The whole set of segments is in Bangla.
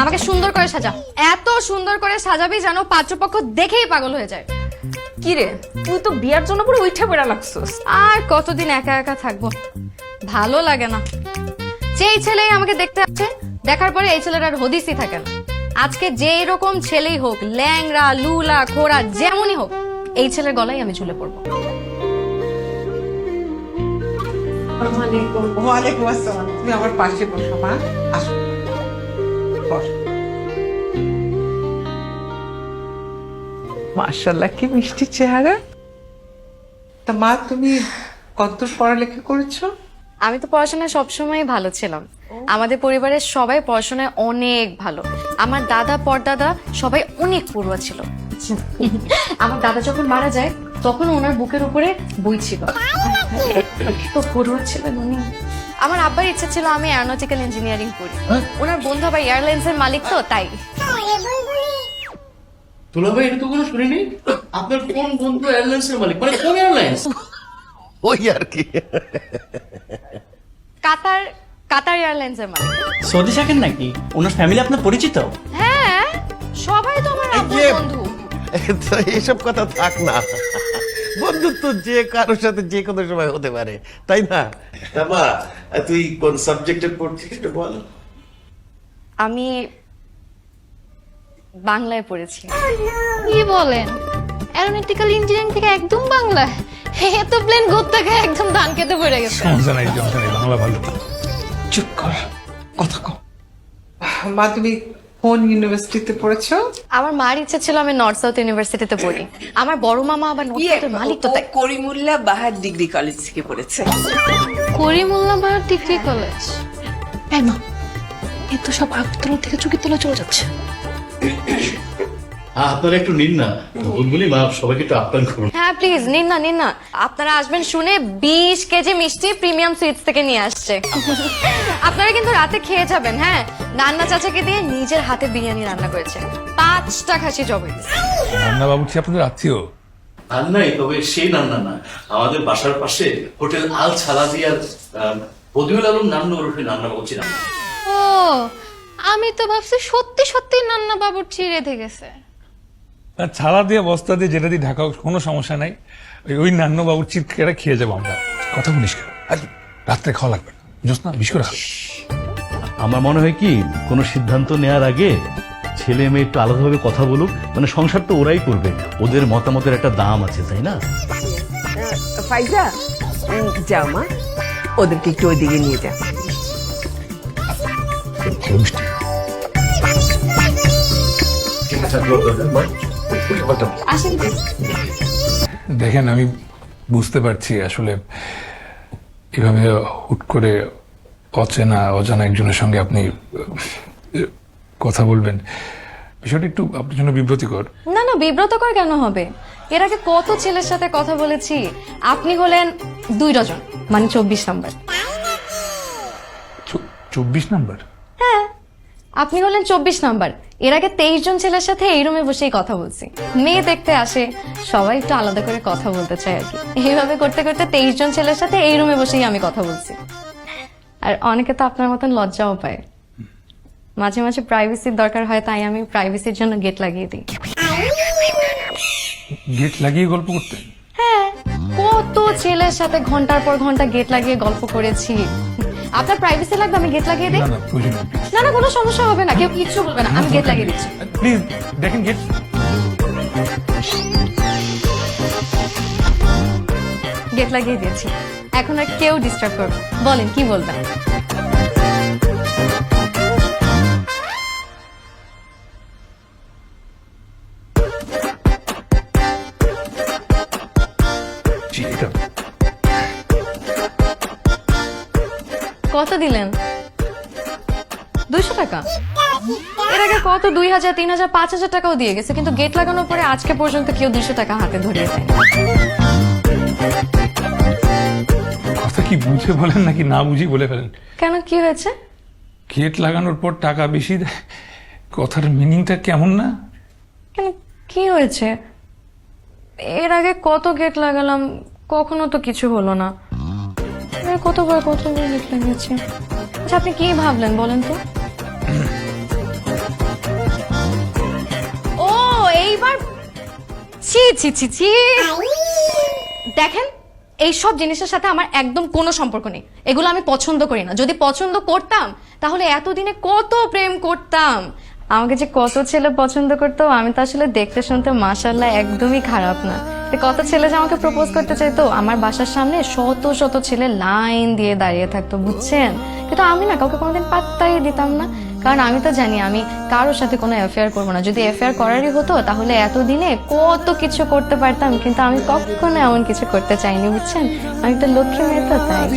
আমাকে সুন্দর করে সাজা। এত সুন্দর করে সাজাবি যেন পাত্রপক্ষ দেখেই পাগল হয়ে যায়। কি রে তুই তো বিয়ার জন্য পুরো উঠে পড়া লাগছস। আর কতদিন একা একা থাকব? ভালো লাগে না। যেই ছেলেই আমাকে দেখতে আসছে দেখার পরে এই ছেলের আর হদিসই থাকে না। আজকে যেই রকম ছেলেই হোক ল্যাংরা লুলা খোড়া যেমনই হোক এই ছেলের গলায় আমি ঝুলে পড়ব। ওয়ালাইকুম আসসালাম। তুমি আমার পাশে বসো মা। আসো। মার্শাল্লাহ কি মিষ্টি চেহারা। তা মা তুমি কতদূর পড়ালেখা করেছ? আমি তো পড়াশোনায় সবসময় ভালো ছিলাম। আমাদের পরিবারের সবাই পড়াশোনায় অনেক ভালো। আমার দাদা পরদাদা সবাই অনেক পড়ুয়া ছিল। আমার দাদা যখন মারা যায় তখন ওনার বুকের উপরে বই ছিল। তো পড়ুয়া ছিলেন উনি। আমার আব্বার ইচ্ছা ছিল আমি অ্যারোনটিক্যাল ইঞ্জিনিয়ারিং পড়ি ওনার বন্ধু আবার এয়ারলাইন্সের মালিক তো তাই। তোলা ভাই এটা তো কোনো শুনিনি? আপনার কোন বন্ধু এয়ারলাইন্সের মালিক? মানে কোন এয়ারলাইন্স ওই আর কি। কাতার কাতার এয়ারলাইন্সের মালিক। সৌদি শাকের নাকি? ওনার ফ্যামিলি আপনার পরিচিত? হ্যাঁ সবাই তো আমার আব্বুর বন্ধু। এইসব কথা থাক না। বন্ধুত্ব যে কারোর সাথে যে কোনো সময় হতে পারে তাই না? মা তুই কোন সাবজেক্টে পড়ছিস একটু বল। আমি বাংলায় পড়েছি। কি বলেন? অ্যারোনটিক্যাল ইঞ্জিনিয়ারিং থেকে একদম বাংলা? তো প্লেন ঘুরতে গিয়ে একদম ধান খেতে পড়ে গেছে। সমস্যা নাই সমস্যা নাই বাংলা ভালো। চুপ কর কথা কম মা তুমি কোন ইউনিভার্সিটিতে পড়েছো? আমার মার ইচ্ছা ছিল আমি নর্থ সাউথ ইউনিভার্সিটিতে পড়ি। আমার বড় মামা আবার নর্থ সাউথের মালিক তো তাই। করিমুল্লাহ বাহার ডিগ্রি কলেজ থেকে পড়েছে। Karimullah Bahar degree college? এই মা এ তো সব আগতলা থেকে চুকি তলা চলে যাচ্ছে। আপনারা একটু নিন না। বুলবুলি মা সবাইকে একটু আপ্যায়ন করুন। হ্যাঁ প্লিজ নিন না নিন না। আপনারা আসবেন শুনে বিশ কেজি মিষ্টি প্রিমিয়াম সুইটস থেকে নিয়ে আসছে। আপনারা কিন্তু রাতে খেয়ে যাবেন হ্যাঁ? নান্না চাচাকে দিয়ে নিজের হাতে বিরিয়ানি রান্না করেছে। পাঁচটা খাসি জবে। রান্না বাবুর্চি আপনাদের আত্মীয়? আর নাই তবে সেই নান্না না। আমাদের বাসার পাশে হোটেল আল ছালাদিয়ার বদিউল আলম নান্ন ওরফে নান্না রান্না ও আমি তো ভাবছি সত্যি সত্যি নান্না বাবুর রেধে গেছে আর ছালা দিয়ে বস্তা দিয়ে যেটা দিয়ে ঢাকা কোনো সমস্যা নাই। ওই- ওই নান্ন বাবুর্চির খেয়ে খেয়ে যাব আমরা। কথা বলিস কেন? আজ রাত্রে খাওয়া লাগবে না। না বিশ করে আমার মনে হয় কি কোনো সিদ্ধান্ত নেওয়ার আগে ছেলে মেয়ে একটু আলাদাভাবে কথা বলুক। মানে সংসার তো ওরাই করবে। ওদের মতামতের একটা দাম আছে তাই না? ফাইজা যাও মা। ওদেরকে একটু ওইদিকে নিয়ে যাও মিষ্টি। আসেন। দেখেন আমি বুঝতে পারছি আসলে এভাবে হুট করে অচেনা অজানা একজনের সঙ্গে আপনি কথা বলবেন। বিষয়টা একটু আপনার জন্য বিব্রতিকর। না না বিব্রতকর কেন হবে? এর আগে কত ছেলের সাথে কথা বলেছি। আপনি হলেন দুই ডজন মানে চব্বিশ নাম্বার। চব্বিশ নাম্বার? আপনি হলেন চব্বিশ নাম্বার। এর আগে তেইশ জন ছেলের সাথে এই রুমে বসেই কথা বলছি। মেয়ে দেখতে আসে সবাই একটু আলাদা করে কথা বলতে চায় আর কি। এইভাবে করতে করতে তেইশ জন ছেলের সাথে এই রুমে বসেই আমি কথা বলছি। আর অনেকে তো আপনার মতন লজ্জাও পায়। মাঝে মাঝে প্রাইভেসির দরকার হয় তাই আমি প্রাইভেসির জন্য গেট লাগিয়ে দিই। গেট লাগিয়ে গল্প করতেন হ্যাঁ কত ছেলের সাথে ঘণ্টার পর ঘণ্টা গেট লাগিয়ে গল্প করেছি। আপনার প্রাইভেসি লাগবে আমি গেট লাগিয়ে দিই? না না প্রয়োজন নেই না না কোনো সমস্যা হবে না কেউ কিচ্ছু বলবে না আমি গেট লাগিয়ে দিচ্ছি। প্লিজ দেখেন গেট গেট লাগিয়ে দিয়েছি। এখন আর কেউ ডিস্টার্ব করবে বলেন কি বলবেন? কত দিলেন? দুইশো টাকা? এর আগে কত? দুই হাজার তিন হাজার পাঁচ হাজার টাকাও দিয়ে গেছে কিন্তু গেট লাগানোর পরে আজকে পর্যন্ত কেউ দুইশো টাকা হাতে ধরিয়ে দেয় কথা কি বুঝে বলেন নাকি না বুঝি বলে ফেলেন? কেন কি হয়েছে? গেট লাগানোর পর টাকা বেশি দেয় কথার মিনিংটা কেমন না? কেন কি হয়েছে? এর আগে কত গেট লাগালাম কখনো তো কিছু হলো না। কতবার কতবার লিখলে গেছে আচ্ছা।, আচ্ছা আপনি কি ভাবলেন বলেন তো? ও, এইবার ছি ছি ছি ছি। দেখেন এইসব জিনিসের সাথে আমার একদম কোনো সম্পর্ক নেই। এগুলো আমি পছন্দ করি না। যদি পছন্দ করতাম, তাহলে এতদিনে কত প্রেম করতাম। আমাকে যে কত ছেলে পছন্দ করতো আমি তো আসলে দেখতে শুনতে মাসাল্লাহ একদমই খারাপ না। কত ছেলে যে আমাকে প্রপোজ করতে চাইতো আমার বাসার সামনে শত শত ছেলে লাইন দিয়ে দাঁড়িয়ে থাকতো বুঝছেন? কিন্তু আমি না কাউকে কোনোদিন পাত্তাই দিতাম না। কারণ আমি তো জানি আমি কারোর সাথে কোনো অ্যাফেয়ার করব না। যদি অ্যাফেয়ার করারই হতো তাহলে এতদিনে কত কিছু করতে পারতাম কিন্তু আমি কখনো এমন কিছু করতে চাইনি বুঝছেন? আমি তো লক্ষ্মী মেয়ে তো তাই।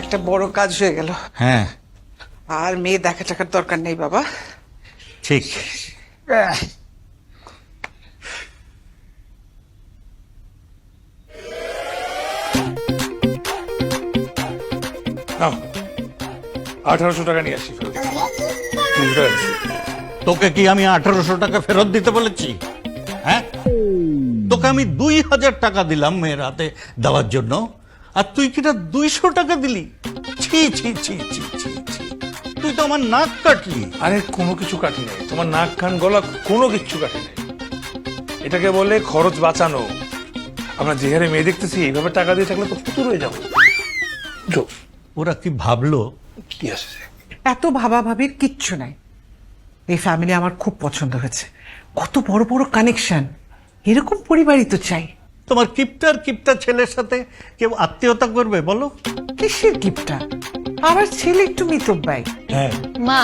একটা বড় কাজ হয়ে গেল। হ্যাঁ। আর মেয়ে দেখা টাকার দরকার নেই বাবা। ঠিক। নাও আঠারোশো টাকা নিয়ে আসি ফেরত। তিনশো টাকা দিচ্ছি। তোকে কি আমি আঠারোশো টাকা ফেরত দিতে বলেছি? হ্যাঁ? তোকে আমি দুই হাজার টাকা দিলাম মেয়ের হাতে দেওয়ার জন্য আর তুই কিনা দুইশো টাকা দিলি? ছি ছি ছি ছি ছি ছি। তুই তো আমার নাক কাটলি। আরে কোনো কিছু কাটি নেই তোমার নাক কান গলা কোনো কিচ্ছু কাটি নেই এটাকে বলে খরচ বাঁচানো। আমরা যে হারে মেয়ে দেখতেছি এইভাবে টাকা দিয়ে থাকলে তো ফুতুর হয়ে যাব। যো, ওরা কি ভাবলো? কি আসে এত ভাবা ভাবির কিচ্ছু নাই। এই ফ্যামিলি আমার খুব পছন্দ হয়েছে। কত বড় বড় কানেকশন এরকম পরিবারই তো চাই। তোমার কিপটার কিপটা ছেলের সাথে কেউ আত্মীয়তা করবে বলো। কিসের গিফটটা আমার ছেলে একটু মিতব্যয়। হ্যাঁ। মা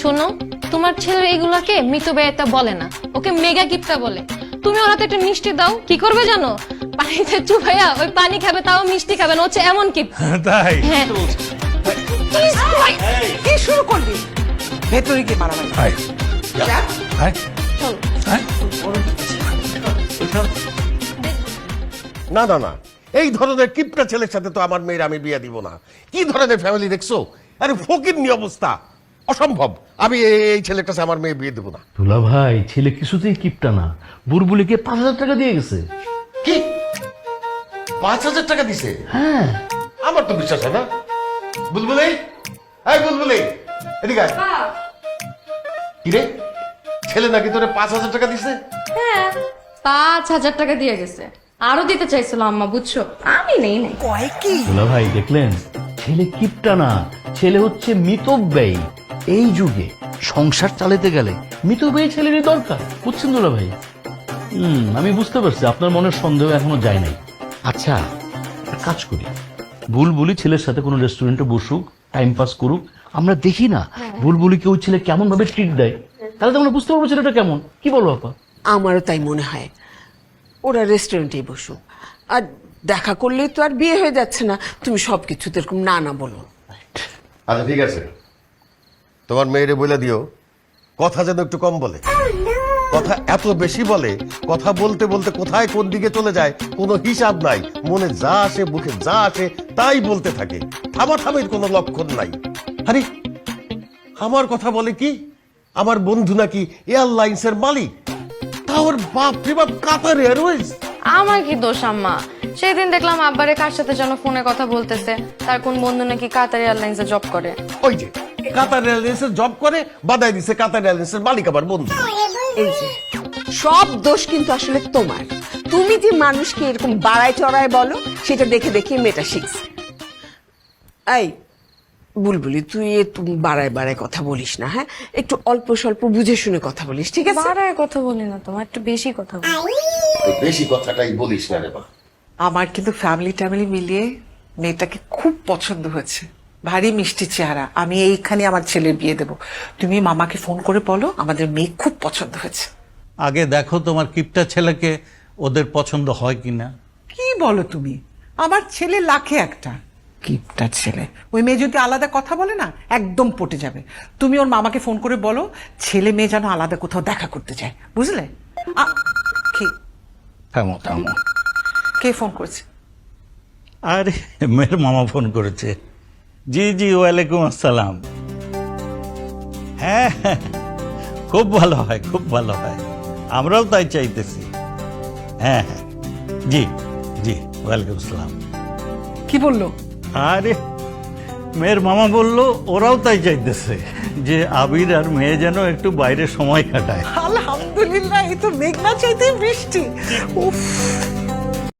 শোনো তোমার ছেলের এইগুলাকে মৃত ব্যয়তা বলে না। ওকে মেগা গিফটটা বলে। তুমি ওর হাতে একটা মিষ্টি দাও কি করবে জানো? পানিতে চুপাইয়া ওই পানি খাবে তাও মিষ্টি খাবে না হচ্ছে এমন কি তাই? হ্যাঁ। কি শুরু করবি। ভেতরে গিয়ে মারামারি হাই না না না। এই ধরনের কিপটা ছেলের সাথে তো আমার মেয়ের আমি বিয়ে দিব না। কি ধরনের ফ্যামিলি দেখছ? আরে ফকির নি অবস্থা। অসম্ভব। আমি এই- ছেলেটার সাথে আমার মেয়ে বিয়ে দেবো না। দুলা ভাই ছেলে কিছুতেই কিপটা না। বুলবুলিকে পাঁচ হাজার টাকা দিয়ে গেছে। কি? পাঁচ হাজার টাকা দিছে? হ্যাঁ। আমার তো বিশ্বাস হয় না। বুলবুলি? এই বুলবুলি এদিকে আয়। কি রে? ছেলে নাকি তোরে পাঁচ হাজার টাকা দিছে? হ্যাঁ পাঁচ হাজার টাকা দিয়ে গেছে। আরও দিতে চাইছিল আম্মা বুঝছ? আমি নেই নাই। দুলা ভাই দেখলেন? ছেলে কিপটা না। ছেলে হচ্ছে মিতব্যয়ী। এই যুগে সংসার চালাতে গেলে মিতব্যয়ী ছেলেরই দরকার বুঝছেন দুলা ভাই? হুম আমি বুঝতে পারছি আপনার মনের সন্দেহ এখনও যায় নাই। আচ্ছা একটা কাজ করি। বুলবুলি ছেলের সাথে কোনো রেস্টুরেন্টে বসুক টাইম পাস করুক আমরা দেখি না বুলবুলিকে ওই ছেলে কেমন ভাবে ট্রিট দেয়। তাহলে তো আমরা বুঝতে পারব ছেলেটা কেমন। কি বলো আপা? আমারও তাই মনে হয়। ওরা রেস্টুরেন্টেই বসুক। আর দেখা করলে তো আর বিয়ে হয়ে যাচ্ছে না। তুমি সব কিছুতে এরকম না না বলো। আচ্ছা ঠিক আছে। তোমার মেয়েরে বলে দিও। কথা যেন একটু কম বলে। কথা এত বেশি বলে, কথা বলতে বলতে কোথায় কোন দিকে চলে যায়, কোনো হিসাব নাই। মনে যা আসে, মুখে যা আসে, তাই বলতে থাকে। থামা থামের কোনো লক্ষণ নাই। আরে, আমার কথা বলে কি? আমার বন্ধু নাকি এয়ারলাইন্সের মালিক? তা বাপ রে বাপ কাতার এয়ারওয়েজ আমার কি দোষ আম্মা? সেদিন দেখলাম আব্বারে কার সাথে যেন ফোনে কথা বলতেছে। তার কোন বন্ধু নাকি কাতার এয়ারলাইন্সে জব করে। ওই যে কাতার এয়ারলাইন্সের জব করে বাদাই দিছে কাতার এয়ারলাইন্সের মালিক আমার বন্ধু। এই যে সব দোষ কিন্তু আসলে তোমার। তুমি যে মানুষকে এরকম বাড়ায় চড়ায় বলো সেটা দেখে দেখে মেয়েটা শিখছে। এই বুলবুলি তুই একটু বাড়ায় বাড়ায় কথা বলিস না হ্যাঁ? একটু অল্প স্বল্প বুঝে শুনে কথা বলিস ঠিক আছে? বাড়ায় কথা বলি না তোমার একটু বেশি কথা বলি। বেশি কথাটাই বলিস না রে বা আমার কিন্তু ফ্যামিলি ট্যামিলি মিলিয়ে মেয়েটাকে খুব পছন্দ হয়েছে। ভারী মিষ্টি চেহারা। আমি এইখানে আমার ছেলের বিয়ে দেব। তুমি মামাকে ফোন করে বলো আমাদের মেয়ে খুব পছন্দ হয়েছে। আগে দেখো তোমার কিপটা ছেলেকে ওদের পছন্দ হয় কিনা। কি বলো তুমি? আমার ছেলে লাখে একটা। কিপটা ছেলে। ওই মেয়ে যদি আলাদা কথা বলে না একদম পটে যাবে। তুমি ওর মামাকে ফোন করে বলো ছেলে মেয়ে যেন আলাদা কোথাও দেখা করতে যায় বুঝলে? আ- কে? থামো থামো। কে ফোন করছে? আরে মেয়ের মামা ফোন করেছে। জি জি ওয়ালাইকুম আসসালাম। হ্যাঁ হ্যাঁ, খুব ভালো হয় খুব ভালো হয়। আমরাও তাই চাইতেছি। হ্যাঁ হ্যাঁ জি জি ওয়ালাইকুম আসসালাম। কি বলল? আরে, মেয়ের মামা বলল, ওরাও তাই চাইতেছে যে আবির আর মেয়ে যেন একটু বাইরে সময় কাটায়। আলহামদুলিল্লাহ, এই তো মেঘনা চাইতে বৃষ্টি। উফ।